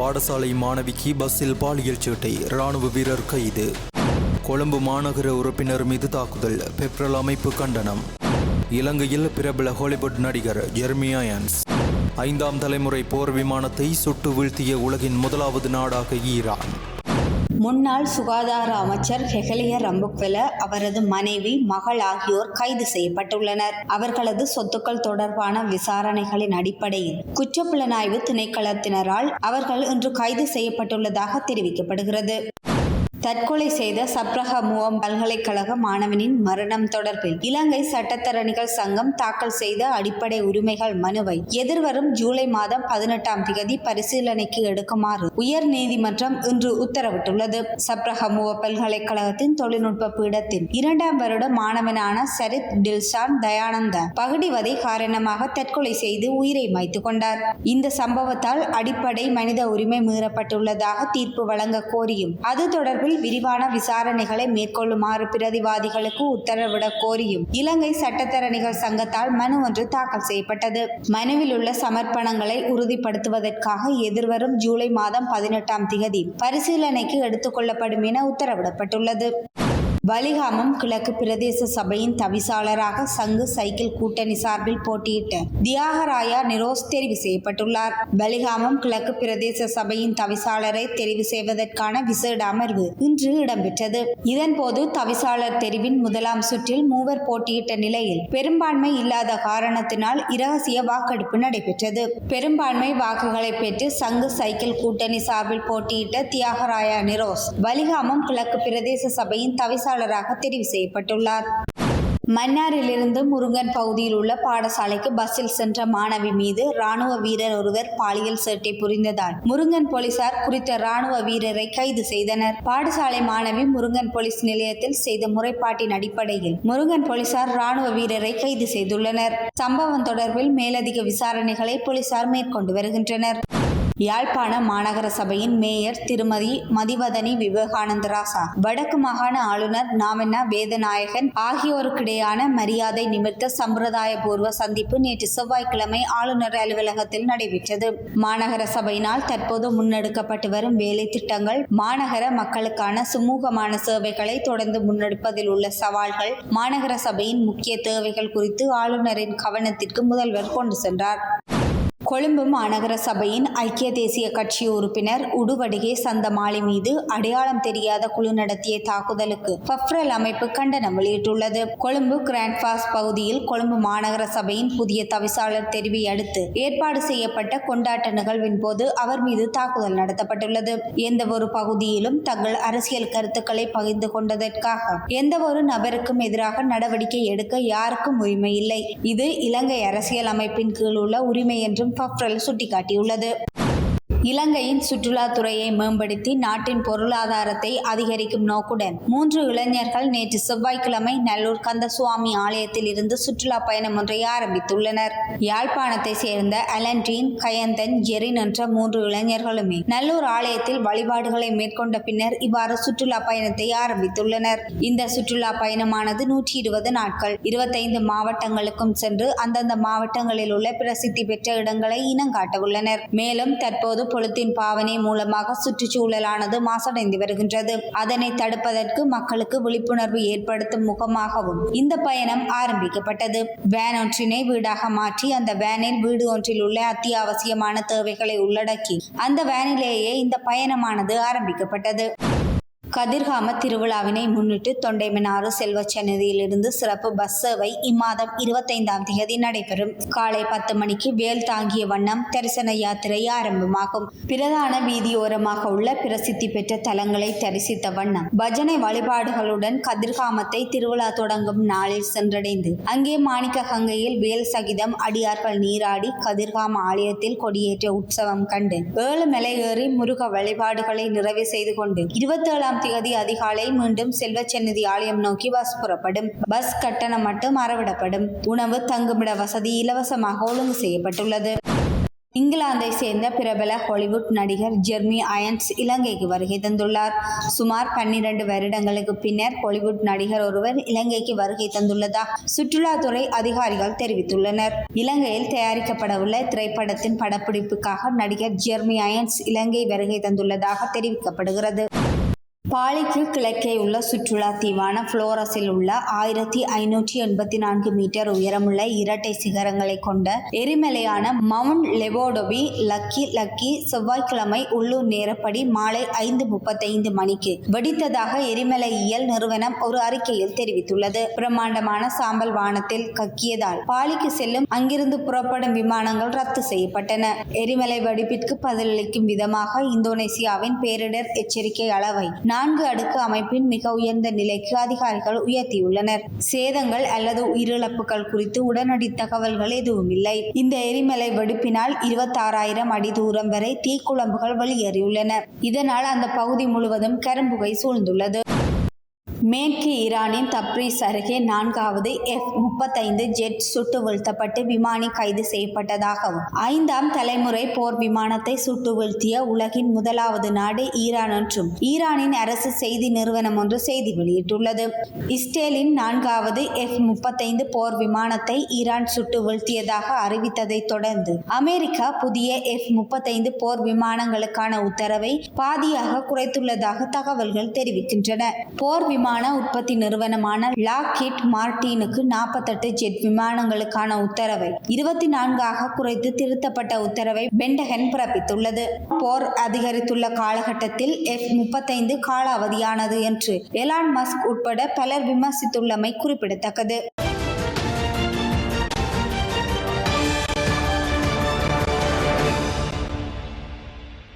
பாடசாலை மாணவிக்கு பஸ்ஸில் பாலியல் சேட்டை ராணுவ வீரர் கைது. கொழும்பு மாநகர உறுப்பினர் மீது தாக்குதல் பெப்ரல் அமைப்பு கண்டனம். இலங்கையில் பிரபல ஹாலிவுட் நடிகர் ஜெர்மியாயன்ஸ் ஐந்தாம் தலைமுறை போர் விமானத்தை சுட்டு வீழ்த்திய உலகின் முதலாவது நாடாக ஈரான். முன்னாள் சுகாதார அமைச்சர் ஹெகலிய ரம்புக்வெல அவரது மனைவி மகள் ஆகியோர் கைது செய்யப்பட்டுள்ளனர். அவர்களது சொத்துக்கள் தொடர்பான விசாரணைகளின் அடிப்படையில் குற்றப்புலனாய்வு திணைக்களத்தினரால் அவர்கள் இன்று கைது செய்யப்பட்டுள்ளதாக தெரிவிக்கப்படுகிறது. தற்கொலை செய்த சப்ரஹமுவம் பல்கலைக்கழக மாணவனின் மரணம் தொடர்பில் இலங்கை சட்டத்தரணிகள் சங்கம் தாக்கல் செய்த அடிப்படை உரிமைகள் மனுவை எதிர்வரும் ஜூலை மாதம் பதினெட்டாம் தேதி பரிசீலனைக்கு எடுக்குமாறு உயர் நீதிமன்றம் இன்று உத்தரவிட்டுள்ளது. சப்ரஹமுவ பல்கலைக்கழகத்தின் தொழில்நுட்ப பீடத்தின் இரண்டாம் வருட மாணவனான சரித் டில்ஷான் தயானந்த பகுடிவதை காரணமாக தற்கொலை செய்து உயிரை மாய்த்து கொண்டார். இந்த சம்பவத்தால் அடிப்படை மனித உரிமை மீறப்பட்டுள்ளதாக தீர்ப்பு வழங்க கோரியும். அது தொடர்பில் விரிவான விசாரணைகளை மேற்கொள்ளுமாறு பிரதிவாதிகளுக்கு உத்தரவிடக் கோரியும். இலங்கை சட்டத்தரணிகள் சங்கத்தால் மனு ஒன்று தாக்கல் செய்யப்பட்டது. மனுவில் உள்ள சமர்ப்பணங்களை உறுதிப்படுத்துவதற்காக எதிர்வரும் ஜூலை மாதம் பதினெட்டாம் திகதி பரிசீலனைக்கு எடுத்துக்கொள்ளப்படும் என உத்தரவிடப்பட்டுள்ளது. வலிகாமம் கிழக்கு பிரதேச சபையின் தவிசாளராக சங்கு சைக்கிள் கூட்டணி சார்பில் போட்டியிட்ட தியாகராயா நிரோஸ் தெரிவு செய்யப்பட்டுள்ளார். வலிகாமம் கிழக்கு பிரதேச சபையின் தவிசாளரை தெரிவு செய்வதற்கான விசேட அமர்வு இன்று இடம்பெற்றது. இதன்போது தவிசாளர் தெரிவின் முதலாம் சுற்றில் மூவர் போட்டியிட்ட நிலையில் பெரும்பான்மை இல்லாத காரணத்தினால் இரகசிய வாக்கெடுப்பு நடைபெற்றது. பெரும்பான்மை வாக்குகளை பெற்று சங்கு சைக்கிள் கூட்டணி சார்பில் போட்டியிட்ட தியாகராயா நிரோஸ் வலிகாமம் கிழக்கு பிரதேச சபையின் தவிசாளராக தெரிவு செய்யப்பட்டுள்ளார். மன்னாரிலிருந்து முருங்கன் பகுதியில் உள்ள பாடசாலைக்கு பஸ்ஸில் சென்ற மாணவி மீது ராணுவ வீரர் ஒருவர் பாலியல் சேட்டை புரிந்ததால் முருங்கன் போலீசார் குறித்த ராணுவ வீரரை கைது செய்தனர். பாடசாலை மாணவி முருங்கன் போலீஸ் நிலையத்தில் செய்த முறைப்பாட்டின் அடிப்படையில் முருங்கன் போலீசார் ராணுவ வீரரை கைது செய்துள்ளனர். சம்பவம் தொடர்பில் மேலதிக விசாரணைகளை போலீசார் மேற்கொண்டு வருகின்றனர். யாழ்ப்பாண மாநகர சபையின் மேயர் திருமதி மதிவதனி விவேகானந்தராசா. வடக்கு மாகாண ஆளுநர் நாமண்ணா வேதநாயகன் ஆகியோருக்கிடையான மரியாதை நிமித்த சம்பிரதாய பூர்வ சந்திப்பு நேற்று செவ்வாய்க்கிழமை ஆளுநர் அலுவலகத்தில் நடைபெற்றது. மாநகர சபையினால் தற்போது முன்னெடுக்கப்பட்டு வரும் வேலை திட்டங்கள் மாநகர மக்களுக்கான சுமூகமான சேவைகளை தொடர்ந்து முன்னெடுப்பதில் உள்ள சவால்கள் மாநகர சபையின் முக்கிய தேவைகள் குறித்து ஆளுநரின் கவனத்திற்கு முதல்வர் கொண்டு சென்றார். கொழும்பு மாநகர சபையின் ஐக்கிய தேசிய கட்சி உறுப்பினர் உடுவடிகே சந்தமாளி மீது அடையாளம் தெரியாத குழு நடத்திய தாக்குதலுக்கு பஃப்ரல் அமைப்பு கண்டனம் வெளியிட்டுள்ளது. கொழும்பு கிராண்ட்பாஸ் பகுதியில் கொழும்பு மாநகர சபையின் புதிய தவிசாளர் தெரிவை அடுத்து ஏற்பாடு செய்யப்பட்ட கொண்டாட்ட நிகழ்வின் போது அவர் மீது தாக்குதல் நடத்தப்பட்டுள்ளது. எந்த ஒரு பகுதியிலும் தங்கள் அரசியல் கருத்துக்களை பகிர்ந்து கொண்டதற்காக எந்த ஒரு நபருக்கும் எதிராக நடவடிக்கை எடுக்க யாருக்கும் உரிமை இல்லை. இது இலங்கை அரசியல் அமைப்பின் கீழ் உள்ள உரிமை என்றும் பஃப்ரல் சுட்டிக்காட்டியுள்ளது. இலங்கையின் சுற்றுலாத்துறையை மேம்படுத்தி நாட்டின் பொருளாதாரத்தை அதிகரிக்கும் நோக்குடன் மூன்று இளைஞர்கள் நேற்று செவ்வாய்க்கிழமை நல்லூர் கந்தசுவாமி ஆலயத்தில் இருந்து சுற்றுலா பயணம் ஒன்றை ஆரம்பித்துள்ளனர். யாழ்ப்பாணத்தை சேர்ந்த அலன்டீன் கயந்தன் ஜெரின் என்ற மூன்று இளைஞர்களுமே நல்லூர் ஆலயத்தில் வழிபாடுகளை மேற்கொண்ட பின்னர் இவ்வாறு சுற்றுலா பயணத்தை ஆரம்பித்துள்ளனர். இந்த சுற்றுலா பயணமானது நூற்றி இருபது நாட்கள். இருபத்தைந்து மாவட்டங்களுக்கும் சென்று அந்தந்த மாவட்டங்களில் உள்ள பிரசித்தி பெற்ற இடங்களை இனங்காட்ட உள்ளனர் மேலும் தற்போது பொலித்தீன் பாவனை மூலமாக சுற்றுச்சூழலானது மாசடைந்து வருகின்றது. அதனை தடுப்பதற்கு மக்களுக்கு விழிப்புணர்வு ஏற்படுத்தும் முகமாகவும் இந்த பயணம் ஆரம்பிக்கப்பட்டது. வேன் ஒன்றினை வீடாக மாற்றி அந்த வேனில் வீடு ஒன்றில் உள்ள அத்தியாவசியமான தேவைகளை உள்ளடக்கி அந்த வேனிலேயே இந்த பயணமானது ஆரம்பிக்கப்பட்டது. கதிர்காம திருவிழாவினை முன்னிட்டு தொண்டைமனாறு செல்வச்சன்னதியிலிருந்து சிறப்பு பஸ் சேவை இம்மாதம் இருபத்தைந்தாம் தேதி நடைபெறும். காலை பத்து மணிக்கு வேல் தாங்கிய வண்ணம் தரிசன யாத்திரை ஆரம்பமாகும். பிரதான வீதியோரமாக உள்ள பிரசித்தி பெற்ற தலங்களை தரிசித்த வண்ணம் பஜனை வழிபாடுகளுடன் கதிர்காமத்தை திருவிழா தொடங்கும் நாளில் சென்றடைந்து அங்கே மாணிக்க கங்கையில் வேல் சகிதம் அடியார்கள் நீராடி கதிர்காம ஆலயத்தில் கொடியேற்ற உற்சவம் கண்டு ஏழு மலை ஏறி முருக வழிபாடுகளை நிறைவு செய்து கொண்டு இருபத்தேழாம் தேதி அதிகாலை மீண்டும் செல்வச்சந்நிதி ஆலயம் நோக்கி பஸ் புறப்படும். பஸ் கட்டணம் மட்டும் அறவிடப்படும். உணவு தங்குமிட வசதி இலவசமாக ஒழுங்கு செய்யப்பட்டுள்ளது. இங்கிலாந்தை சேர்ந்த பிரபல ஹாலிவுட் நடிகர் ஜெர்மி அயன்ஸ் இலங்கைக்கு வருகை தந்துள்ளார். சுமார் பன்னிரண்டு வருடங்களுக்கு பின்னர் ஹாலிவுட் நடிகர் ஒருவர் இலங்கைக்கு வருகை தந்துள்ளதா சுற்றுலாத்துறை அதிகாரிகள் தெரிவித்துள்ளனர். இலங்கையில் தயாரிக்கப்படவுள்ள திரைப்படத்தின் படப்பிடிப்புக்காக நடிகர் ஜெர்மி அயன்ஸ் இலங்கை வருகை தந்துள்ளதாக தெரிவிக்கப்படுகிறது. பாலிக்கு கிழக்கே உள்ள சுற்றுலா தீவான புளோரஸில் உள்ள ஆயிரத்தி ஐநூற்றி எண்பத்தி நான்கு மீட்டர் உயரமுள்ள இரட்டை சிகரங்களை கொண்ட எரிமலையான மவுண்ட் லெவோடோபி லக்கி லக்கி செவ்வாய்க்கிழமை உள்ளூர் நேரப்படி மாலை ஐந்து முப்பத்தைந்து மணிக்கு வெடித்ததாக எரிமலையியல் நிறுவனம் ஒரு அறிக்கையில் தெரிவித்துள்ளது. பிரம்மாண்டமான சாம்பல் வானத்தில் கக்கியதால் பாலிக்கு செல்லும் அங்கிருந்து புறப்படும் விமானங்கள் ரத்து செய்யப்பட்டன. எரிமலை வெடிப்பிற்கு பதிலளிக்கும் விதமாக இந்தோனேசியாவின் பேரிடர் எச்சரிக்கை அளவை நான்கு அடுக்கு அமைப்பின் மிக உயர்ந்த நிலைக்கு அதிகாரிகள் உயர்த்தியுள்ளனர். சேதங்கள் அல்லது உயிரிழப்புகள் குறித்து உடனடி தகவல்கள் எதுவும் இல்லை இந்த எரிமலை வெடிப்பினால் இருபத்தாறாயிரம் அடி தூரம் வரை தீக்குழம்புகள் வெளியேறியுள்ளன. இதனால் அந்த பகுதி முழுவதும் கரும்புகை சூழ்ந்துள்ளது. மேற்கு ஈரானின் தப்ரீஸ் அருகே நான்காவது எஃப் முப்பத்தைந்து ஜெட் சுட்டு வீழ்த்தப்பட்டு விமானி கைது செய்யப்பட்டதாகவும் ஐந்தாம் தலைமுறை போர் விமானத்தை சுட்டு வீழ்த்திய உலகின் முதலாவது நாடு ஈரான் என்றும் ஈரானின் அரசு செய்தி நிறுவனம் ஒன்று செய்தி வெளியிட்டுள்ளது. இஸ்ரேலின் நான்காவது எஃப் முப்பத்தைந்து போர் விமானத்தை ஈரான் சுட்டு வீழ்த்தியதாக அறிவித்ததை தொடர்ந்து அமெரிக்கா புதிய எஃப் முப்பத்தைந்து போர் விமானங்களுக்கான உத்தரவை பாதியாக குறைத்துள்ளதாக தகவல்கள் தெரிவிக்கின்றன. போர் விமான உற்பத்தி நிறுவனமான லாக்கிட் மார்டினுக்கு நாற்பத்தெட்டு ஜெட் விமானங்களுக்கான உத்தரவை இருபத்தி நான்காக குறைத்து திருத்தப்பட்ட உத்தரவை பெண்டகன் பிறப்பித்துள்ளது. போர் அதிகரித்துள்ள காலகட்டத்தில் எஃப் முப்பத்தைந்து காலாவதியானது என்று எலான் மஸ்க் உட்பட பலர் விமர்சித்துள்ளமை குறிப்பிடத்தக்கது.